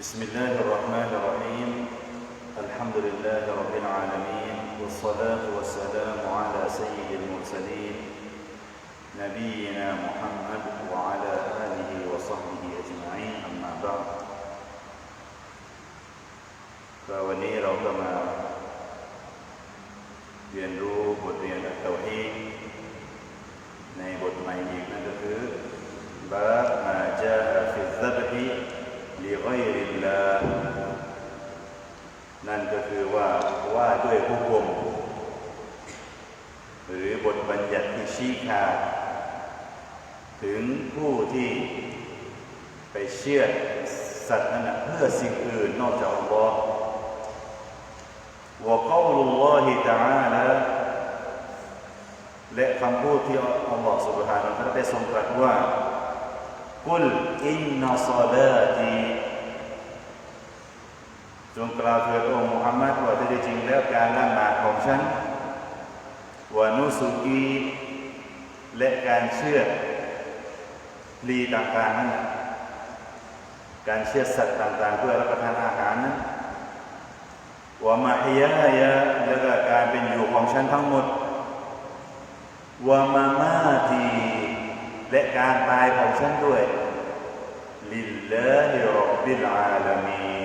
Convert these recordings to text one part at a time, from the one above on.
بسم الله الرحمن الرحيم الحمد لله رب العالمين والصلاة والسلام على سيد المرسلين نبينا محمد وعلى آله وصحبه أجمعين أما بعد ก็วันนี้เราก็มาเรียนรู้บทเรียนอัตเตาฮีดในบทใหม่อีกนั่นก็คือบาบมาจาฟิซับฮิ ลีไอยรินละนั่นก็คือว่าว่าด้วยผู้กลมหรือบทบัญญัติที่ชี้ขาดถึงผู้ที่ไปเชื่อสัตว์นั้นเพื่อสิ่งอื่นนอกจากอัลลอฮ์ว่ะกาลุลลอฮิตาอานะและคำพูดที่อัลลอฮ์สุบฮานะได้ทรงตรัสว่า กุลอินนัศลาตีจงกล่าวเถิดโอ้มุฮัมมัดว่าแท้จริงแล้วการละหมาดของฉันวานุสุกีและการเชื่อลีต่างๆนั้นการเชื่อสัตว์ต่างๆ เพื่อรับประทานอาหารนั้นวะมาฮิยายะและการเป็นอยู่ของฉันทั้งหมดวะมามาที และการตายของฉันด้วยลิลลาฮิรับบิลอาลามี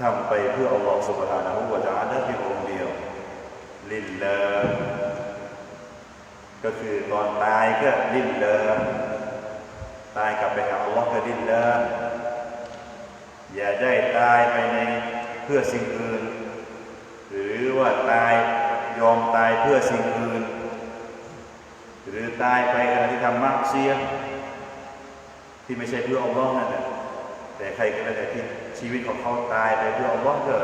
ทำไปเพื่ออัลลอฮฺสุบฮานะฮูวะตะอาลาเพียองเดียว ลิลลาก็คือตอนตายก็ลิลลาตายกลับไปหาอัลลอฮ์ก็ลิลลาอย่าได้ตายไปในเพื่อสิ่งอื่น หรือว่าตายยอมตายเพื่อสิ่งอื่น ตายไปขณะที่ทำมักเสียที่ไม่ใช่เพื่ออัลลอฮ์นั่นแหละแต่ใครก็แล้วแต่ที่ชีวิตของเขาตายไปเพื่ออัลลอฮ์ก็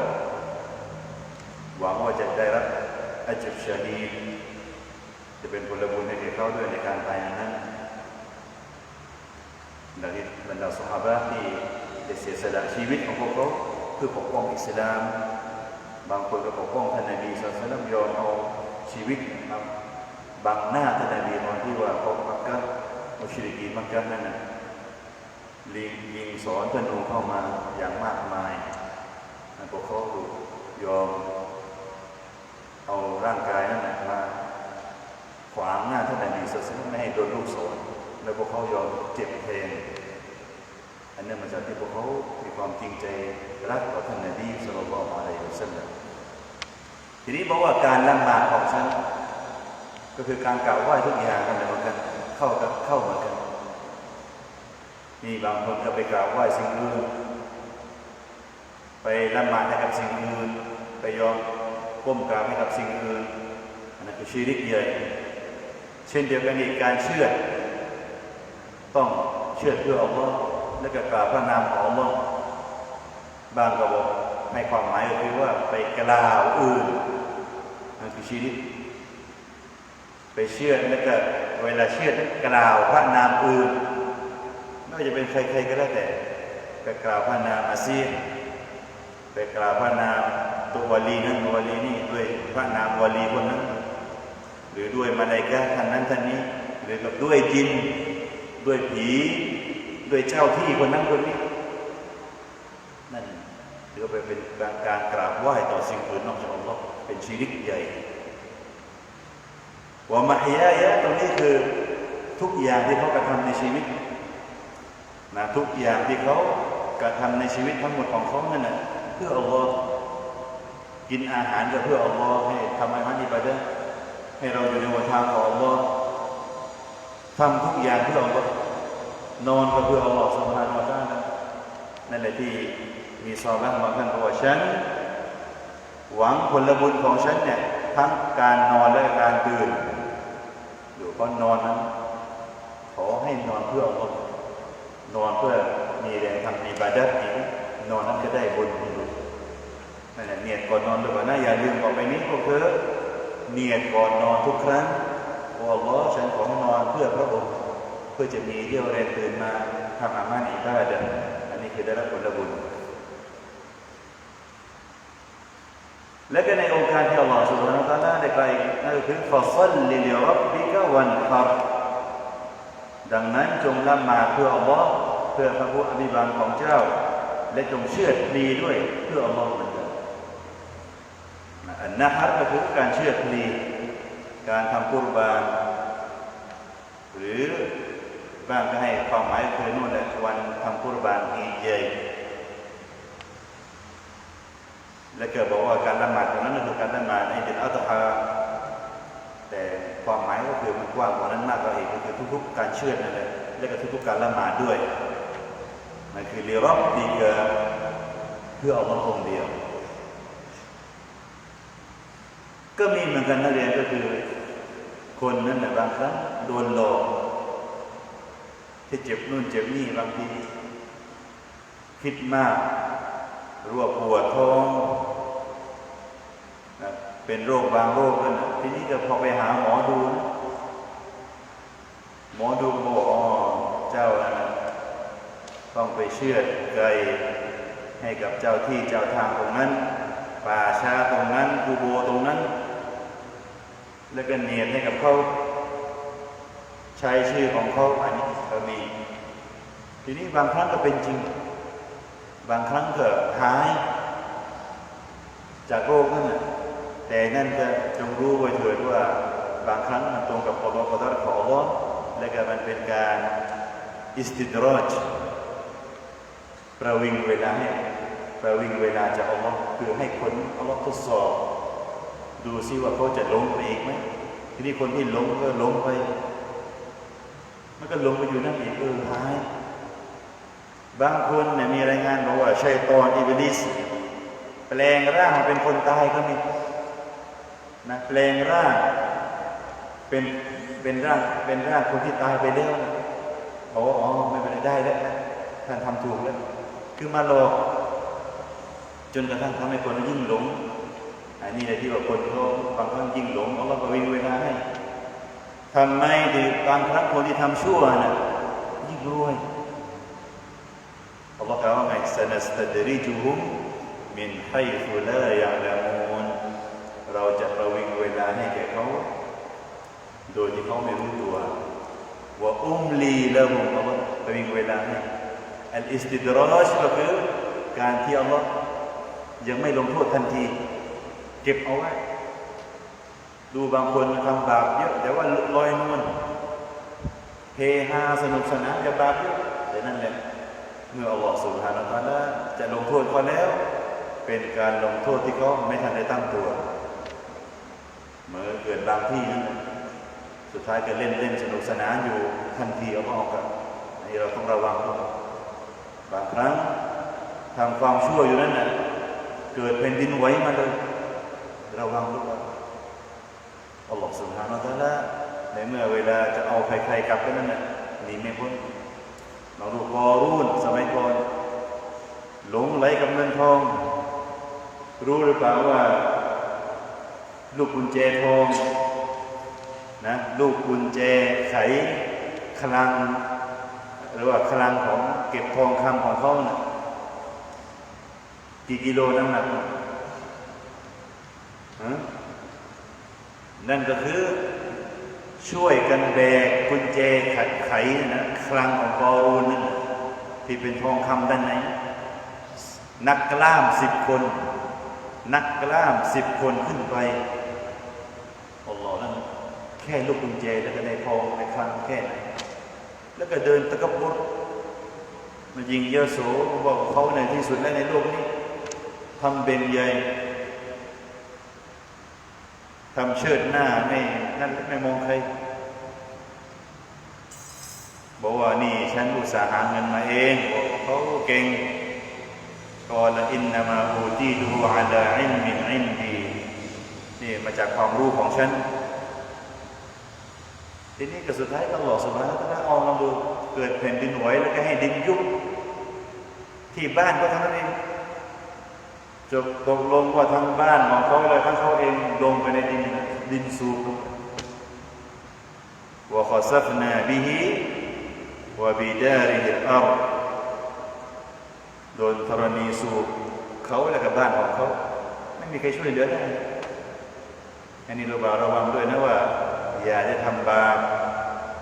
หวังว่าจะได้รับอัจฉชาฮีดจะเป็นผลบุญให้แก่เขาด้วยในการตายนั้นดังนี้บรรดาสหายที่ได้เสียสละชีวิตของพวกเขาเพื่อปกป้องอิสลาม บางคนก็ปกป้องท่านนบีสุลต่านยอมเอาชีวิตครับ บังหน้าท่านนบีตอนที่ว่าเขามักกะมุชริกีมักกะนั่นน่ะลิงยิงสอนธนูเข้ามาอย่างมากมายพวกเขายอมเอาร่างกายนั่นแหละมาขวางหน้าท่านนบีสุลต่านไม่ให้โดนลูกศรแล้วพวกเขายอมเจ็บแทนอันนั้นมาจากที่พวกเขามีความจริงใจรักต่อท่านนบีสุลต่านละอะลัยฮิวะซัลลัมทีนี้บอกว่าการละหมาดของฉัน ก็คือการกล่าวไหว้ทุกอย่างกันเหมือนกัน เข้ากันเข้าเหมือนกันมีบางคนก็ไปกล่าวไหว้สิ่งอื่นไปละหมาดให้กับสิ่งอื่นไปยอมก้มกราบให้กับสิ่งอื่นอันนั้นคือชีริกใหญ่เช่นเดียวกันอีกการเชื่อต้องเชื่อเพื่ออัลลอฮ์และก็กล่าวพระนามของอัลลอฮ์บางก็บอกให้ความหมายก็คือว่าไปกล่าวอื่นนั่นคือชีริก ไปเชื่อแล้วก็เวลาเชื่อกล่าวพระนามอื่นไม่ว่าจะเป็นใครๆก็แล้วแต่ไปกล่าวพระนามอาซีไปกล่าวพระนามตัววลีนั้นวลีนี้ด้วยพระนามวลีคนนั้นหรือด้วยมาลายกาท่านนั้นท่านนี้ หรือกับด้วยจินด้วยผีด้วยเจ้าที่คนนั้นคนนี้นั่นถือไปเป็นการการกราบไหว้ต่อสิ่งอื่นนอกจากอัลลอฮ์เป็นชีริกใหญ่ ว่ามาฮิยายะตรงนี้คือทุกอย่างที่เขากระทำในชีวิตนะทุกอย่างที่เขากระทำในชีวิตทั้งหมดของเขานั่นนะเพื่ออัลลอฮ์กินอาหารก็เพื่ออัลลอฮ์ให้ทำอาหารอิบาดะห์ให้เราอยู่ในหัวทางของอัลลอฮ์ทำทุกอย่างเพื่ออัลลอฮ์นอนก็เพื่ออัลลอฮ์สุบฮานาอัลลอฮ์นั่นแหละที่มีซอบ้างบางท่านบอกว่าฉัน หวังผลบุญของฉันเนี่ย ทั้งการนอนและการตื่น อยู่ก็นอนนั้น ขอให้นอนเพื่ออัลลอฮ์นอนเพื่อมีแรงทำมีบาดัตอีนอนนั้นจะได้บุญอยู่นั่นแหละเนียดก่อนนอนหรือว่านะอย่าลืมต่อไปนี้พวกเธอเนียดก่อนนอนทุกครั้งโอ้อัลลอฮ์ฉันขอนอนเพื่อพระองค์เพื่อจะมีเรี่ยวแรงตื่นมาทำอามันอิบาดะอันนี้คือได้รับผลบุญ และก็ในองค์การที่อัลลอฮฺสุบฮานาตะลาได้กล่าวนั่นคือฟาซัลลิลิรับบิกะวันฮับดังนั้นจงละหมาดเพื่ออัลลอฮ์เพื่อพระผู้อภิบาลของเจ้า และจงเชื่อพลีด้วยเพื่ออัลลอฮ์เหมือนกันอันนะฮัรก็คือการเชื่อพลีการทำกุรบาน หรือบ้างก็ให้ความหมายคือนู่นแหละวันทำกุรบานอีดใหญ่ และเกิดบอกว่าการละหมาดตรงนั้นก็คือการละหมาดในเดือนอัตฮาแต่ความหมายก็คือมันกว้างกว่านั้นมากกว่าอีกก็คือทุก ๆ การเชื่อนั่นแหละและก็ทุก ๆ การละหมาดด้วยมันคือเรียรับดีเกอเพื่อเอาลองค์เดียว ก็มีเหมือนกันนักเรียนก็คือ คนนั้นแหละบางครั้งโดนหลอกที่เจ็บนู่นเจ็บนี่บางทีคิดมาก รั่วปวดท้องนะเป็นโรคบางโรคนั่นน่ะทีนี้ก็พอไปหาหมอดูนะหมอดูบอกอ๋อเจ้าน่ะต้องไปเชื่อไกลให้กับเจ้าที่เจ้าทางตรงนั้น ป่าชาตรงนั้นกูโบตรงนั้น แล้วก็เนียดให้กับเขาใช้ชื่อของเขาอันนี้ก็มีทีนี้บางครั้งก็เป็นจริง บางครั้งก็หาย จากโรคนั่นน่ะแต่นั่นก็จงรู้ไว้เถิดว่าบางครั้งมันตรงกับอัลลอฮฺขอรของอัลลอฮ์และก็มันเป็นการอิสติดรอจประวิงเวลาให้ประวิงเวลาจากอัลลอฮ์คือให้คนอัลลอฮ์ทดสอบ ดูซิว่าเขาจะล้มไปอีกไหมทีนี้คนที่ล้มก็ล้มไป มันก็ลงไปอยู่นั่นอีกเออหาย บางคนเนี่ยมีรายงานบอกว่าชัยตอนอิบลิสแปลงร่างเป็นคนตายก็มีนะแปลงร่างเป็นเป็นร่างเป็นร่างคนที่ตายไปแล้วบอกว่าอ๋อไม่เป็นไรได้แล้วท่านทำถูกแล้ว คือมาหลอกจนกระทั่งทำให้คนยิ่งหลง อันนี้แหละที่ว่าคนเขาบางครั้งยิ่งหลงเอาเราก็วิ่งเวลาให้ทำไมถึงบางครั้งคนที่ทำชั่วน่ะยิ่งรวย อัลลอฮ์กล่าวว่าไงสนัสตดริจุฮุมมินไฮฟุลายาลามูนเราจะประวิงเวลาให้แก่เขา โดยที่เขาไม่รู้ตัวว่าอุมลีละหุมอัลลอฮ์ประวิงเวลาให้อัลอิสติดรอชก็คือการที่อัลลอฮ์ยังไม่ลงโทษทันที เก็บเอาไว้ดูบางคนทำบาปเยอะแต่ว่าลอยนวลเฮฮาสนุกสนานจะบาปเยอะ เมื่ออัลลอฮฺสุบฮานาอัลลอฮฺจะลงโทษเขาแล้ว เป็นการลงโทษที่เขาไม่ทันได้ตั้งตัวเมื่อเกิดบางที่นั้นสุดท้ายก็เล่นเล่นสนุกสนานอยู่ทันทีอัลลอฮฺก็อันนี้เราต้องระวังด้วยบางครั้งทำความชั่วอยู่นั้นน่ะเกิดแผ่นดินไหวมาเลยระวังด้วยอัลลอฮฺสุบฮานาอัลลอฮฺในเมื่อเวลาจะเอาใครๆกลับไปนั่นน่ะหนีไม่พ้น เราดูกอรูนสมัยก่อนหลงไหลกับเงินทอง รู้หรือเปล่าว่า ลูกกุญแจทองนะลูกกุญแจไขคลัง หรือว่าคลังของเก็บทองคำของเขานะ่ะกี่กิโลน้ำหนักฮะนั่นก็คือช่วยกันแบกกุญแจขัดไขนะ คลังของกอรูนนั่นที่เป็นทองคำด้านในนักกล้ามสิบคน นักกล้ามสิบคนขึ้นไปอัลลอฮ์นั่นแค่ลูกกุญแจแล้วก็ในทองในคลังแค่ไหนแล้วก็เดินตะกบดมายิงเยอโสบอกเขาในที่สุดแล้วในโลกนี้ทำเบนใหญ่ทำเชิดหน้าไม่นั่นไม่มองใคร บอกว่านี่ฉันอุตส่าห์หาเงินมาเองบอกเขาเก่งกอลอินนามาบูตีดูอาลาอินมินอินดีนี่มาจากความรู้ของฉัน ทีนี้ก็สุดท้ายก็หลอกสุดท้ายก็ได้เอาลองดูเกิดแผ่นดินไหวแล้วก็ให้ดินยุบที่บ้านก็ทั้งนั้นเองจบตกลงว่าทั้งบ้านของเขาเลยทั้งเขาเองลงไปในดินดินสูบว่าขอซัฟนาบิฮิ ว่าบิดาริฮิอัลโดนธรณีสูบเขาและกับบ้านของเขาไม่มีใครช่วยเหลือได้อันนี้เราบอกระวังด้วยนะว่า อย่าได้ทำบาป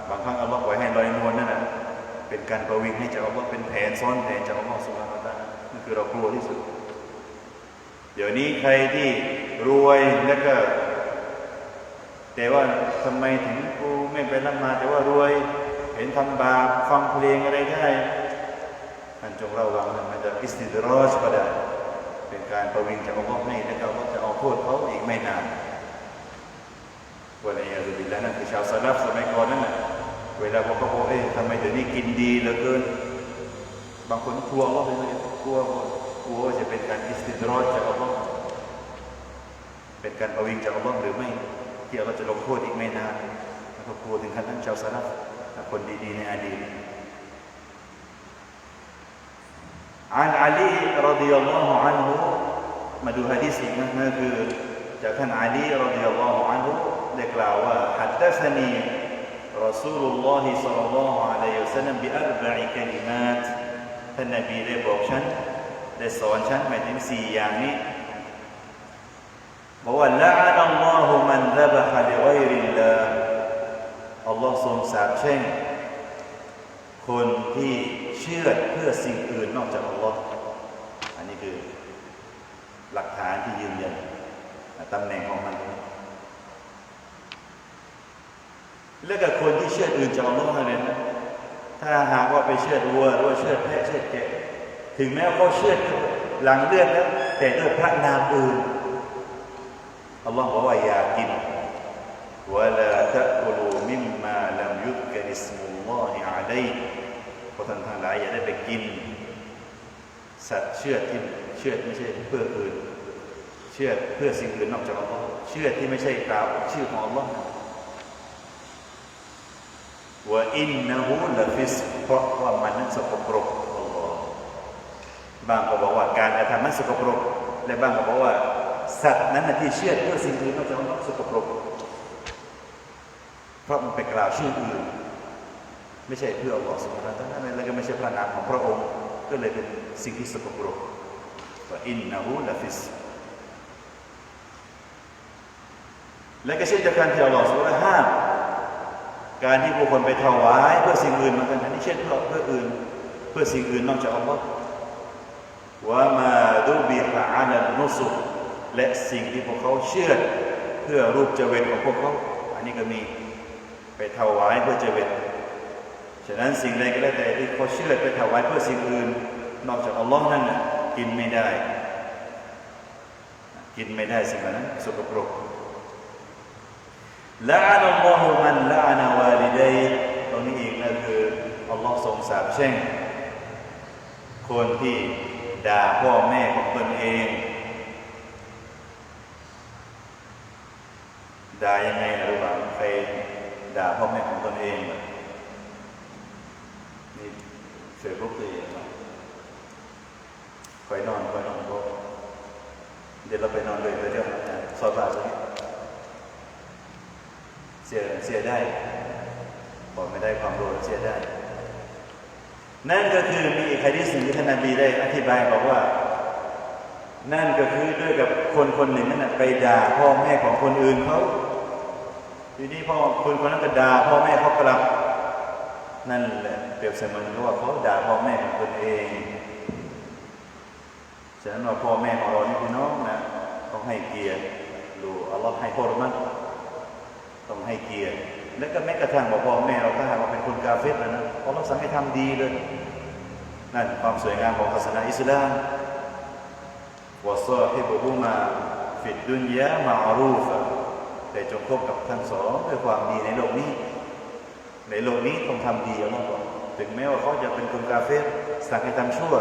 บางครั้งอัลลอฮ์ไว้ให้ลอยนวลนั่นแหละเป็นการประวิงให้จากอัลลอฮ์เป็นแผนซ้อนแผนจากอัลลอฮ์สุบฮานะตะนั่นคือเรากลัวที่สุด เดี๋ยวนี้ใครที่รวยแล้วก็ แต่ว่าทำไมถึงกูไม่ไปละหมาแต่ว่ารวย ห็นทำบาปฟังเพลงอะไรได้ท่านจงระวังนะมันจะอิสติดรอชก็ได้ เป็นการประวิงจากอัลลอฮ์ให้แล้วเราก็จะเอาโทษเขาอีกไม่นานวันนี้อัลลอฮฺบิลลานั่นคือชาวซาลัฟสมัยก่อนนั่นแหละเวลาพวกเขาบอกเอ๊ะทำไมเดี๋ยวนี้กินดีเหลือเกิน บางคนกลัวว่าเป็นไงกลัวกลัวว่าจะเป็นการอิสติดรอชจากอัลลอฮ์เป็นการประวิงจากอัลลอฮ์หรือไม่ที่เราจะลงโทษอีกไม่นานแล้วก็กลัวถึงขั้นนั้นชาวซาลัฟ คนดีๆในอดีต عن علي رضي الله عنه มาดูฮะดีษอีกนะนั่นคือจากท่านอาลีรดิยัลลอฮุอันฮุได้กล่าวว่า حدثني رسول الله صلى الله عليه وسلم بأربع كلمات ท่านนบีได้บอกฉันได้สอนฉันหมายถึงสี่อย่างนี้บอกว่าละอัลลอฮุมันดะบะฮะลิกัยริลลา อัลลอฮ์ทรงสาปแช่ง คนที่เชื่อเพื่อสิ่งอื่นนอกจากอัลลอฮ์อันนี้คือหลักฐานที่ยืนยันตำแหน่งของมันและกับคนที่เชื่ออื่นจากอัลลอฮ์นั่นถ้าหากว่าไปเชื่อวัวหรือว่าเชื่อแพะเชื่อแกะ ถึงแม้ว่าเขาเชื่อหลังเลือดแล้วแต่ด้วยพระนามอื่นอัลลอฮ์บอกว่าอย่ากินวะลา ได้พอท่านทางหลายอย่าได้ไปกิน สัตว์เชื่อที่เชื่อไม่ใช่เพื่ออื่น เชื่อเพื่อสิ่งอื่นนอกจากอัลลอฮ์เชื่อที่ไม่ใช่กล่าวชื่อของอัลลอฮ์ว่าอินนะฮูละฟิสเพราะว่ามันนั้นสกปรกอัลลอฮ์บางก็บอกว่าการกระทำนั้นสกปรก และบางก็บอกว่า สัตว์นั้นที่เชื่อเพื่อสิ่งอื่นนอกจากอัลลอฮ์สกปรก เพราะมันไปกล่าวชื่ออื่น ไม่ใช่เพื่ออัลลอฮ์สุบฮานะฮูวะตะอาลาแล้วก็ไม่ใช่พระนามของพระองค์ ก็เลยเป็นสิ่งที่สกปรกว่าอินนะฮูละฟิสและก็เช่นเดียวกันที่อัลลอฮ์สุบฮานะฮูวะตะอาลาห้ามการที่ผู้คนไปถวายเพื่อสิ่งอื่นเหมือนกันอันนี้เช่นเพื่อเพื่ออื่น เพื่อสิ่งอื่นนอกจากอัลลอฮ์ว่ามาดูบิฮะอาลันนุสุและสิ่งที่พวกเขาเชื่อเพื่อรูปเจเวตของพวกเขา อันนี้ก็มีไปถวายเพื่อเจเวต ฉะนั้นสิ่งใดก็แล้วแต่ที่เขาเชื่อไปถวายเพื่อสิ่งอื่น นอกจากอัลลอฮ์นั่นนะกินไม่ได้ กินไม่ได้สิ่งนั้นสกปรกละอานัลลอฮุมันละอานาวาลิดัยตรงนี้อีกนั่นคืออัลลอฮ์ทรงสาปแช่งคนที่ด่าพ่อแม่ของตนเองด่ายังไงนะรู้ป่ะใครด่าพ่อแม่ของตนเองเหรอนี่ เสือลุกตัวเองเหรอคอยนอนคอยนอนก็เดี๋ยวเราไปนอนเลยเดี๋ยวนะซอยบาตรงนี้เสียเสียได้บอกไม่ได้ความรู้เสียได้ นั่นก็คือมีอีกคดีสิ่งที่ท่านนบีได้อธิบายบอกว่า นั่นก็คือด้วยกับคนคนหนึ่งนั่นนะไปด่าพ่อแม่ของคนอื่นเขาทีนี้พ่อคนคนนั้นก็ด่าพ่อแม่เขากลับ นั่นแหละเปรียบเสมือนว่าเขาด่าพ่อแม่ของตนเองฉะนั้นว่าพ่อแม่ของเรานี่พี่น้องนะต้องให้เกียรติดูอัลลอฮ์ให้โทษมันต้องให้เกียรติแล้วก็แม้กระทั่งบอกพ่อแม่เราถ้าหากว่าเป็นคนกาเฟสนะนะเอัลลอฮ์สั่งให้ทำดีเลยนั่นความสวยงามของศาสนาอิสลามวอซอห้บุฮูมาฟิดดุนยามาอรูฟแต่จงคบกับทั้นสองด้วยความดีในโลกนี้ ในโลกนี้ต้องทำดีเอาล่ะถึงแม้ว่าเขาจะเป็นคนกาเฟรสั่งให้ทำชั่ว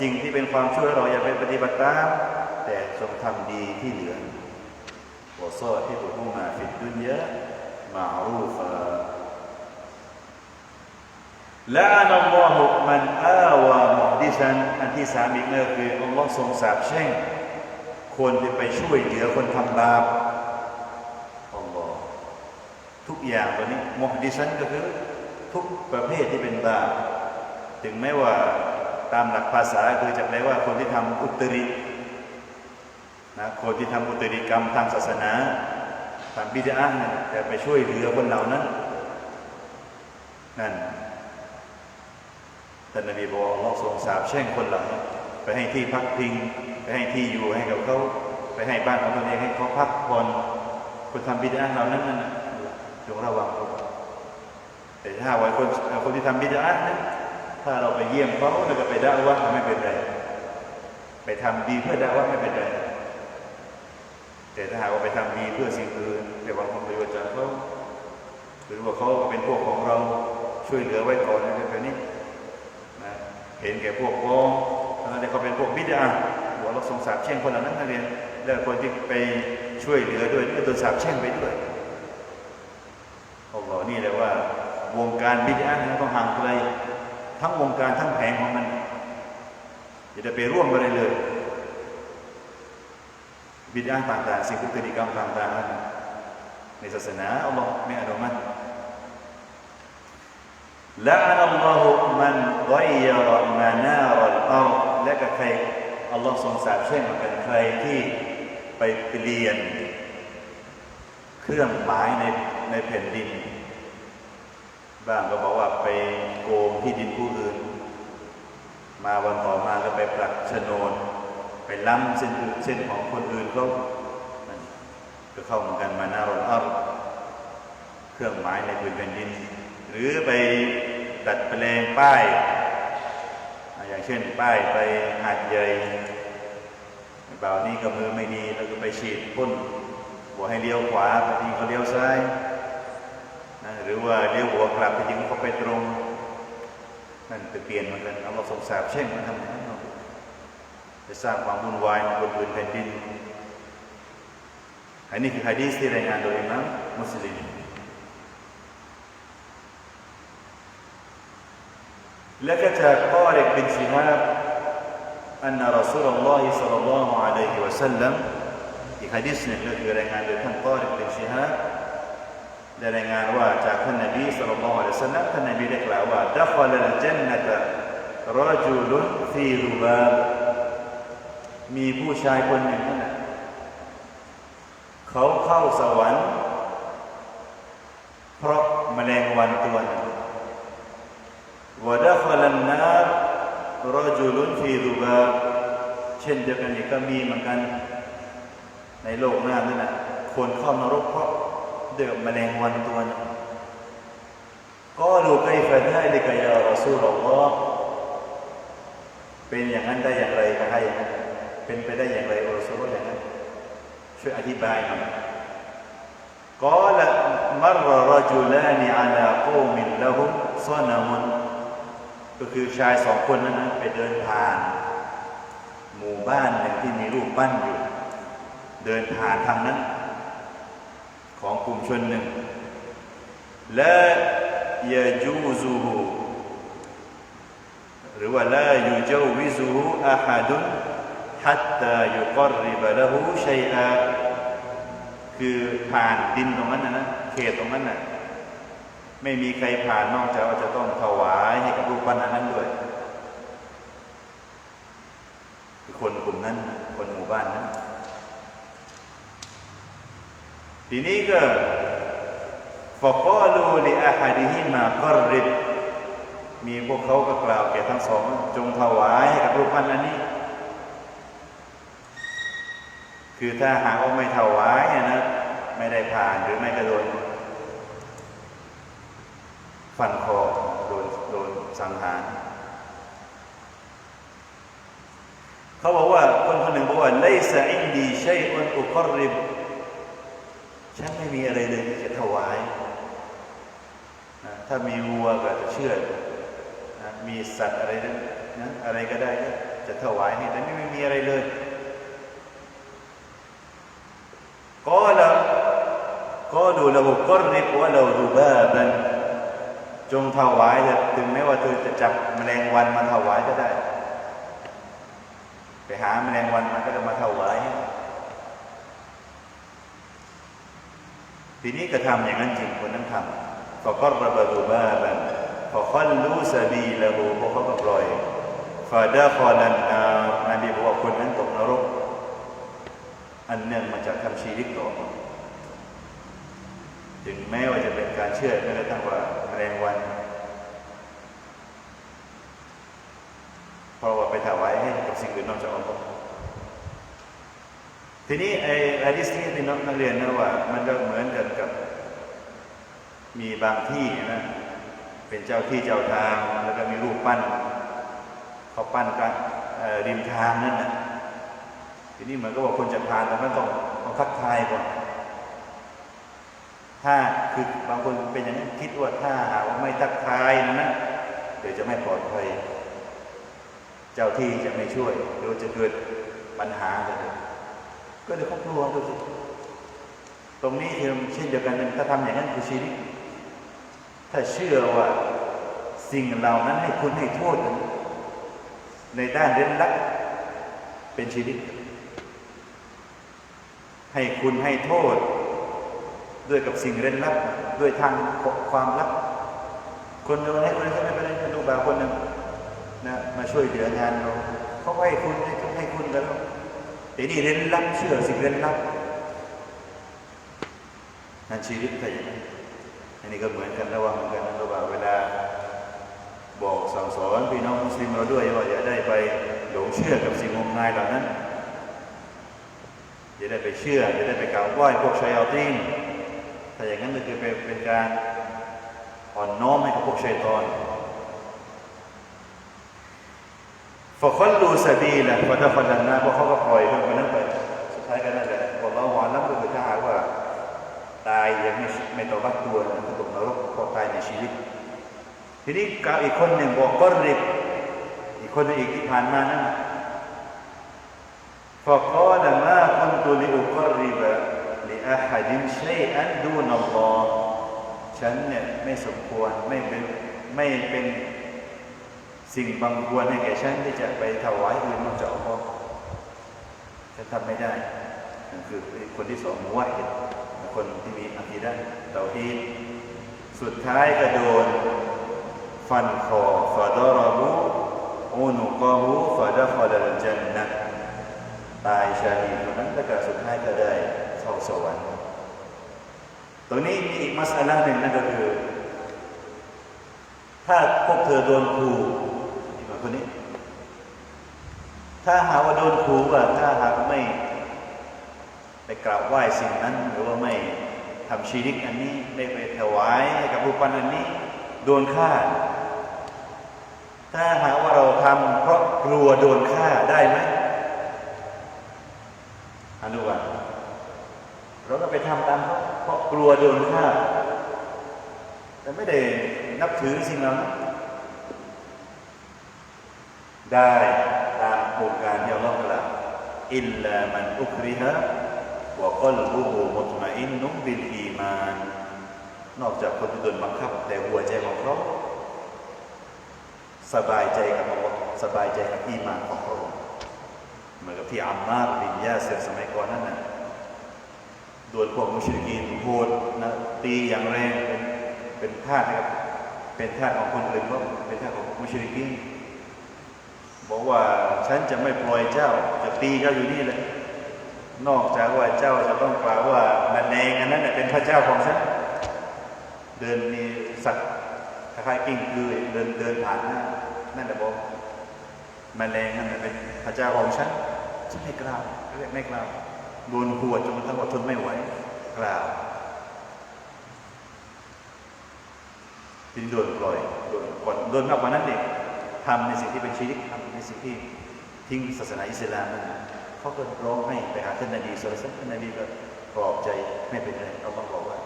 สิ่งที่เป็นความชั่วเราอย่าไปปฏิบัติตามแต่จงทำดีที่เหลือวอซอที่บุมาฟิดดุนยะมารูฟาละอันอัลลอฮุมันอาวามุดิซันอันที่สามอีกเนั่นก็คืออัลลอฮ์ทรงสาปแช่งคนที่ไปช่วยเหลือคนทำบาป ทุกอย่างตัวนี้มุฮดิซันก็คือทุกประเภทที่เป็นบาปถึงแม้ว่าตามหลักภาษาคือจะแปลว่าคนที่ทำอุตรินะคนที่ทำอุตริกรรมทางศาสนาทำบิดานะแต่ไปช่วยเหลือคนเหล่านั้นนั่นท่านนบีบอกว่าอัลลอฮ์ทรงสาบแช่งคนเหล่านี้ไปให้ที่พักพิง ไปให้ที่อยู่ให้กับเขาไปให้บ้านของตนเองให้เขาพักผ่อนคนทำบิดาเหล่านั้นนั่นนะจงระวังเขา แต่ถ้าว่าคนคนที่ทำบิดานั้นถ้าเราไปเยี่ยมเขาแล้วก็ไปด่าว่าไม่เป็นไร ไปทำดีเพื่อด่าว่าไม่เป็นไร แต่ถ้าหากว่าไปทำดีเพื่อสิ่งอื่นไปหวังผลประโยชน์จากเขาหรือว่าเขาเป็นพวกของเราช่วยเหลือไว้ก่อนอะไรแบบนี้นะเห็นแก่พวกพ้องแล้วเขาเป็นพวกบิดาหัวเราสงสารแช่งคนเหล่านั้นนักเรียนแล้วคนที่ไปช่วยเหลือด้วยก็โดนสาบแช่งไปด้วยอัลลอฮ์นี่เลยว่า วงการบิดาเนี่ยต้องห่างไกลทั้งวงการทั้งแผงของมันอย่าได้ไปร่วมกันเลยเลย บิดาต่างๆ สิ่งพฤติกรรมต่างๆในศาสนาอัลลอฮ์ไม่อนุมัติละอัลลอฮ์มันไกยรมานารัลอัลและก็ใครอัลลอฮ์ทรงสาบแช่งกันใครที่ไปเปลี่ยน เครื่องหมายในในแผ่นดิน บ้างก็บอกว่าไปโกงที่ดินผู้อื่น มาวันต่อมาก็ไปปรับโฉนดไปล้ำเส้นเส้นของคนอื่นเขาก็เข้าเหมือนกันมาหน้ารถอัพเครื่องหมายในพื้นแผ่นดิน หรือไปดัดแปลงป้าย อย่างเช่นป้ายไปหาดใหญ่เบานี่ก็มือไม่ดีแล้วก็ไปฉีดพ่นบอกให้เลี้ยวขวาพอดีเขาเลี้ยวซ้าย รือว่าเลี้ยวหัวกลับจริงเขาไปตรง นั่นไปเปลี่ยนมือนกันเอาเราสงสารเช่นมันทำอย่างนั้นเนาไปสร้างความวุ่นวายบนพื้นแผ่นดินอันนี้คือฮะดีษที่รายงานโดยอิหมัมมุสลิมและก็จากตาริกบินชิฮาบอันนรสูลลอฮิสัลลัลลอ ได้รายงานว่าจากท่านนบีสุลัยฮิวะสัลลัมท่านนบีได้กล่าวว่าดัคอลัลจันนะตะรจุลุนฟีรุบามีผู้ชายคนหนึ่งนั่นแหละเขาเข้าสวรรค์ เพราะแมลงวันตัวหนึ่งวดะคลันนารรจุลุนฟีรุบาเช่นเดียวกันอีกก็มีเหมือนกัน ในโลกหน้านั่นแหละคนเข้านรกเพราะ เดือดแมลงวันตัวหนึงก็ดูไกฟะได้ลิกยารอซูลอัลลอฮ์เป็นอย่างนั้นได้อย่างไรก็ให้เป็นไปได้อย่างไรอัลลอฮฺอย่างนั้นช่วยอธิบายหน่อยกล่าวมรรจุลานีอาลาโกมินละหุซอนามุนก็คือชายสองคนนั้นไปเดินผ่าน หมู่บ้านหนึ่งที่มีรูปปั้นอยู่ เดินผ่านทางนั้น ของกลุ่มชนหนึ่งและยาจูซูฮูหรือว่าละยูเจวิซูฮูอาฮัดุนฮัตตายุกรริบะละหูชัยอาคือผ่านดินตรงนั้นนะนะเขตตรงนั้นน่ะไม่มีใครผ่านนอกจากว่าจะต้องถวายให้กับรูปปั้นนั้นด้วยคนกลุ่มนั้น คนหมู่บ้านนั้น ทีนี้ก็ฟอกอลูลิอาฮาดิฮิมากรริบมีพวกเขาก็กล่าวแก่ทั้งสอง จงถวายให้กับรูปปั้นอันนี้ คือถ้าหากว่าไม่ถวายเนี่ยนะ ไม่ได้ผ่านหรือไม่กระโดนฟันคอโดนโดนสังหารเขาบอกว่าคนคนหนึ่งบอกว่าไลซะอินดีชัยอุนอุกรริบ ฉันไม่มีอะไรเลยจะถวายนะถ้ามีวัวก็จะเชื่อนะมีสัตว์อะไรนะอะไรก็ได้จะถวายให้แต่ไม่มีอะไรเลยก็ละก็ดูระบุก็รีบว่าเราดูบ้าบันจงถวายถึงแม้ว่าเธอจะจับแมลงวันมาถวายก็ได้ ไปหาแมลงวันมันก็จะมาถวายให้ ทีนี้ก็ทำอย่างนั้นจริงคนนั้นทำก็กรบดูบ้าบันพอคอนรู้สบีละหูพวกเขาก็ปล่อยฟาดาคอลันนานบีบอกว่าคนนั้นตกนรก อันเนื่องมาจากทำชีริกต่อถึงแม้ว่าจะเป็นการเชื่อแม้กระทั่งว่าแมลงวัน เพราะว่าไปถวายให้กับสิ่งอื่นนอกจากอัลลอฮ์ ทีนี้ไอ้ไอ้ดิสที่พี่น้องนักเรียนนะว่า มันก็เหมือนกันกับ มีบางที่นะเป็นเจ้าที่เจ้าทางแล้วก็มีรูปปั้นเขาปั้นกันริมทางนั่นนะทีนี้เหมือนก็ว่าคนจะผ่านแต่มันต้องต้องทักทายก่อนถ้าคือบางคนเป็นอย่างนั้นคิดว่าถ้าหาว่าไม่ทักทายนะเดี๋ยวจะไม่ปลอดภัย เจ้าที่จะไม่ช่วยเดี๋ยวจะเกิดปัญหาเลย ก็เลยครอบครัวดูสิตรงนี้คือเช่นเดียวกันถ้าทำอย่างนั้นคือชีริกถ้าเชื่อว่าสิ่งเหล่านั้นให้คุณให้โทษในด้านเร้นลับเป็นชีริกให้คุณให้โทษ ด้วยกับสิ่งเร้นลับด้วยทางความลับ คนเราให้คนนี้ไม่เป็นไรดูบางคนหนึ่งนะมาช่วยเหลืองานเราเขาให้คุณให้คุณให้คุณแล้ว แต่นี่เร้นลับเชื่อสิ่งเร้นลับนั่นชีวิตแต่อย่างนี้อันนี้ก็เหมือนกันระวังเหมือนกันระหว่างเวลา บอกสั่งสอนพี่น้องมุสลิมเราด้วยว่าอย่าได้ไปหลงเชื่อกับสิ่งงมงายเหล่านั้นอย่าได้ไปเชื่ออย่าได้ไปกล่าวไหว้พวกชัยอาตีนถ้าอย่างนั้นก็คือเป็นเป็นการอ่อนน้อมให้กับพวกชัยตอน ฟะคอลลูซาบีละฟะดะฟันนะเพราะเขาก็ปล่อยเพื่อนคนนั้นไป สุดท้ายก็นั่นแหละบอกเราหวานแล้วก็คือถ้าหากว่า ตายยังไม่ไม่ตอบัตตัวนะตกนรกพราะตายในชีวิต ทีนี้กับอีกคนหนึ่งบอกก็ริบอีกคนหนึ่งอีกที่ผ่านมานั่นฟะกอลมาคุนตุลิอุกริบลิอาฮัดินชัยอันดูนัลลอฮ์ฉันเนี่ยไม่สมควรไม่เป็นไม่เป็น สิ่งบังควรให้แก่ฉันที่จะไปถวายอื่นนอกจากอัลลอฉันทำไม่ได้คือคนที่สองมุวะฮิดคนที่มีอะกีดะห์เตาฮีดสุดท้ายก็โดนฟันคอฟาดารบุอูนุกอฮูฟาดะฟาดัลจันนะตายชาลีคนนั้นแล้วก็สุดท้ายก็ได้เข้าสวรรค์ตรงนี้มีอีกมัสอาลหนึ่งนั่นก็คือ ถ้าพวกเธอโดนครูอีก คนนี้ ถ้าหาว่าโดนครูว่าถ้าหากไม่ ไปกราบไหว้สิ่งนั้น หรือว่าไม่ทำชีริกอันนี้ไม่ไปถวายให้กับรูปปั้นอันนี้ โดนฆ่า ถ้าหาว่าเราทำเพราะกลัวโดนฆ่าได้ไหมอนุวัตเราก็ไปทำตามเขาเพราะกลัวโดนฆ่า แต่ไม่ได้นับถือสิ่งเหล่านั้น ได้ตามโครงการที่เราเล่าอิลลามันอุคริฮะวะกลบุฮูมุตมาอินนุบิลอีมาน นอกจากคนที่โดนบังคับ แต่หัวใจของเขาสบายใจกับอัลลอฮ์สบายใจกับอีมานของเขาเหมือนกับที่อัมมาร์บินยาเสือสมัยก่อนนั่นน่ะโดนพวกมุชริกีนโหดนะตีอย่างแรงเป็นเป็นทาสนะครับเป็นทาสของคนอื่นว่าเป็นทาสของมุชริกีน บอกว่าฉันจะไม่ปล่อยเจ้าจะตีเจ้าอยู่นี่เลยนอกจากว่าเจ้าจะต้องกล่าวว่ามันเองอันนั้นเป็นพระเจ้าของฉันเดินมีสัตว์คล้ายๆกิ้งคือเดินเดินผ่านนั่นแหละบอกแมลงนั่นแหละเป็นพระเจ้าของฉันฉันไม่กล่าวเรียกไม่กล่าวโดนหัวจนกระทั่งว่าทนไม่ไหวกล่าวทีนี้โดนปล่อยโดนก่อนโดนมากกว่านั้นเด็ก ทำในสิ่งที่เป็นชีริกทำในสิ่งที่ทิ้งศาสนาอิสลามนั่นเขาก็ร้องให้ไปหาท่านนบีสุลต่านท่านนบีก็ปลอบใจไม่เป็นไรเราบอกว่า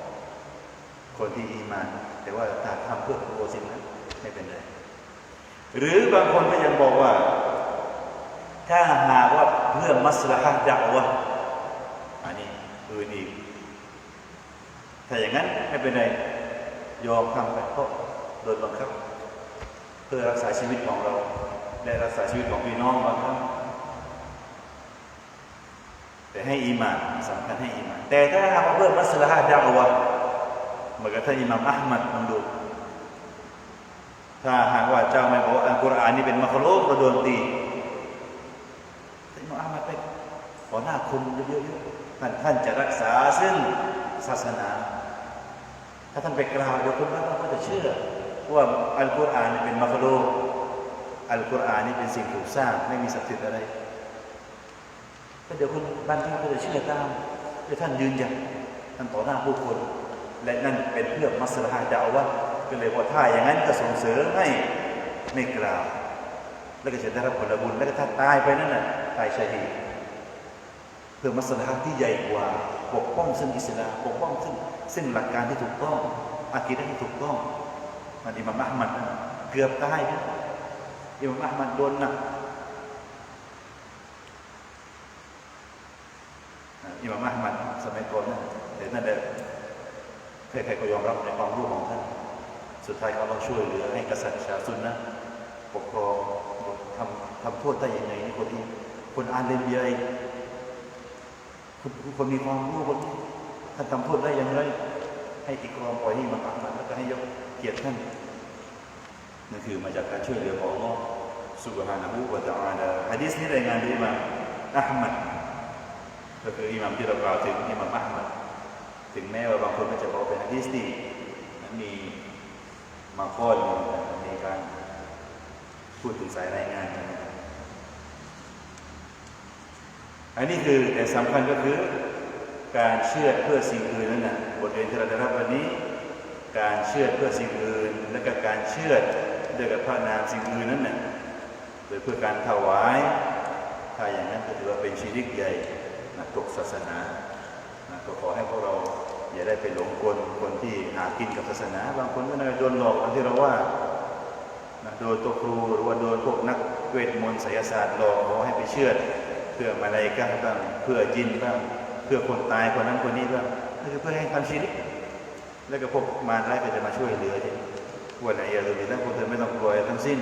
คนที่อีมาน แต่ว่าถ้าทำเพื่อตัวสิ่งนั้นไม่เป็นไรหรือบางคนก็ยังบอกว่า ถ้าหาว่าเพื่อมัสลาฮะดะวะอันนี้อื่นอีกถ้าอย่างนั้นไม่เป็นไรยอมทำไปเพราะโดนบังคับ พื่อรักษาชีวิตของเรา และรักษาชีวิตของพี่น้องบาครั้งแต่ให้อีมานสำคัญให้อีมานแต่ถ้าหากเพื่อมัสลาฮะดะวะเหมือนกับท่านอิมามอัลมัดลองดู ถ้าหากว่าเจ้าไม่บอกอัลกุรอานนี่เป็นมัคลุกก็โดนตีท่านอิมามอัลมัดไปขอหน้าคุณเยอะๆท่านท่านจะรักษาซึ่งศาสนา ถ้าท่านไปกล่าวเดี๋ยวคนนั้นก็จะเชื่อ ว่าอัลกุรอานนี่เป็นมัคลุกอัลกุรอานนี่เป็นสิ่งถูกสร้างไม่มีศักดิ์สิทธิ์อะไรก็เดี๋ยวคนบางท่านก็จะเชื่อตามดี๋ยท่านยืนยันท่านต่อหน้าผู้คน และนั่นเป็นเพื่อมัสลาฮะดาวะห์ก็เลยว่าถ้าอย่างนั้นก็ส่งเสริมให้ไม่กล่าว แล้วก็จะได้รับผลบุญแล้วก็ถ้าตายไปนั่นน่ะตายชาฮีเพื่อมัสลาที่ใหญ่กว่าปกป้องซึ่งอิสลามปกป้องซึ่งซึ่งหลักการที่ถูกต้องอากีดที่ถูกต้อง มันอิหม่ามอัลมัดนั่นเกือบตายนะอิหม่ามอัลมัดโดนหนักอิหม่ามอัลมัดสมัยก่อนนั่นแต่นั่นแหละใครๆก็ยอมรับในความรู้ของท่าน สุดท้ายเขาเราช่วยเหลือให้กษัตริย์ชาซุนนะปกครองทำทำโทษได้ยังไงนี่คนที่คนอ่านเล่มเดียคนคนมีความรู้คนท่านทำโทษได้อย่างไร ให้อิกรอมปล่อยให้มันอัลมัดแล้วก็ให้ยก เกียรติท่านนั่นคือมาจากการช่วยเหลือของอัลลอฮ์สุบฮานะฮูวะตะอาลาฮะดีษนี้รายงานโดยอิมามอัลมัดก็คืออิหม่ามที่เรากล่าวถึงอิหม่ามอัลมัดถึงแม้ว่าบางคนก็จะบอกเป็นฮะดีษที่มีมาข้อหนึ่งในการพูดถึงสายรายงานนะครับอันนี้คือแต่สำคัญก็คือการเชื่อเพื่อสิ่งอื่นนั่นนะบทเรียนที่เราได้รับวันนี้ การเชื่อเพื่อสิ่งอื่น และก็การเชื่อด้วยกับพระนามสิ่งอื่นนั่นน่ะโดยเพื่อการถวาย ถ้าอย่างนั้นก็ถือว่าเป็นชีริกใหญ่นะตกศาสนานะก็ขอให้พวกเราอย่าได้ไปหลงกลคนที่หากินกับศาสนา บางคนก็น่าจะโดนหลอกอันที่เราว่านะโดนตัวครูหรือว่าโดนพวกนักเวทมนต์ไสยศาสตร์หลอกขอให้ไปเชื่อเพื่อมาลายกาบ้างเพื่อจินบ้างเพื่อคนตายคนนั้นคนนี้บ้างนั่คือเพื่อให้ทำชีริก แล้วก็พวกมารร้ายก็จะมาช่วยเหลือที่วันไหนอย่าลืมนะพวกเธอไม่ต้องกลัวทั้งสิ้น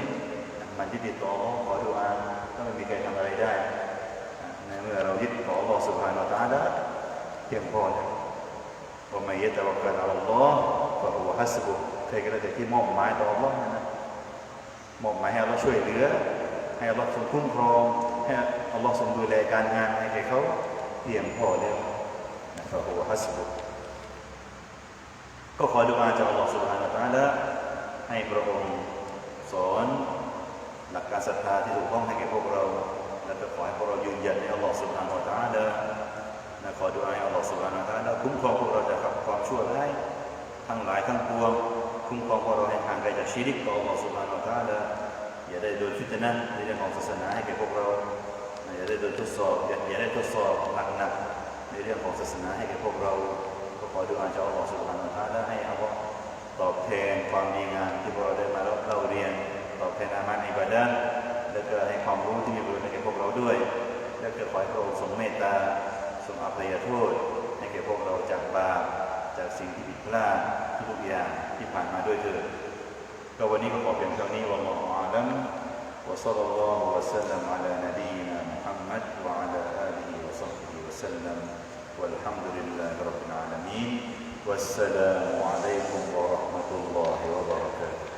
มันยึดติดต่อขอดูอาก็ไม่มีใครทำอะไรได้ในเมื่อเรายึดต่ออัลลอสุบฮานตาอัลลอฮ์เพียงพอแล้วว่าไม่ยึดแต่ว่าการอัลลอฮ์ก็หัวฮัสบุใครก็ได้แต่ที่มอบหมายต่ออัลลอฮ์นะมอบหมายให้อัลลอฮ์ช่วยเหลือ ให้อัลลอฮ์ทรงคุ้มครองให้อัลลอฮ์ทรงดูแลการงานให้แก่เขาเพียงพอแล้วนะครับหัวฮัสบุ ก็ขอดูอาจากอัลลอฮฺสุบฮานาตะอาลาให้พระองค์สอนหลักการศรัทธาที่ถูกต้องให้แก่พวกเรา และจะขอให้พวกเรายืนยันในอัลลอฮฺสุบฮานาตะอาลานะขอดูอาให้อัลลอฮฺสุบฮานะตะอาลาคุ้มครองพวกเราจากความชั่วร้ายทั้งหลายทั้งปวง คุ้มครองพวกเราให้ห่างไกลจากชีริกต่ออัลลอฮฺสุบฮานาตะอาลาอย่าได้โดนฟิตนะในเรื่องของศาสนาให้แก่พวกเราอย่าได้โดนทดสอบอย่าได้ทดสอบหนักๆในเรื่องของศาสนาให้แก่พวกเรา ขอดุอาจากอัลลอฮฺ سبحانه และ تعالى ให้อัลลอฮฺตอบแทนความดีงามที่พวกเราได้มาเล่าเรียน ตอบแทนอามันอิบาดะห์และก็ให้ความรู้ที่มีประโยชน์ให้แก่พวกเราด้วย และก็ขอให้พระองค์ทรงเมตตาทรงอภัยโทษ ให้แก่พวกเราจากบาปจากสิ่งที่ผิดพลาดทุกๆอย่างที่ผ่านมาด้วยเถิดก็วันนี้ก็ขอเพียงเท่านี้วัลลอฮุอาลัม وصلى الله وسلم على نبينا محمد وعلى آله وصحبه وسلم والحمد لله رب العالمين والسلام عليكم ورحمة الله وبركاته.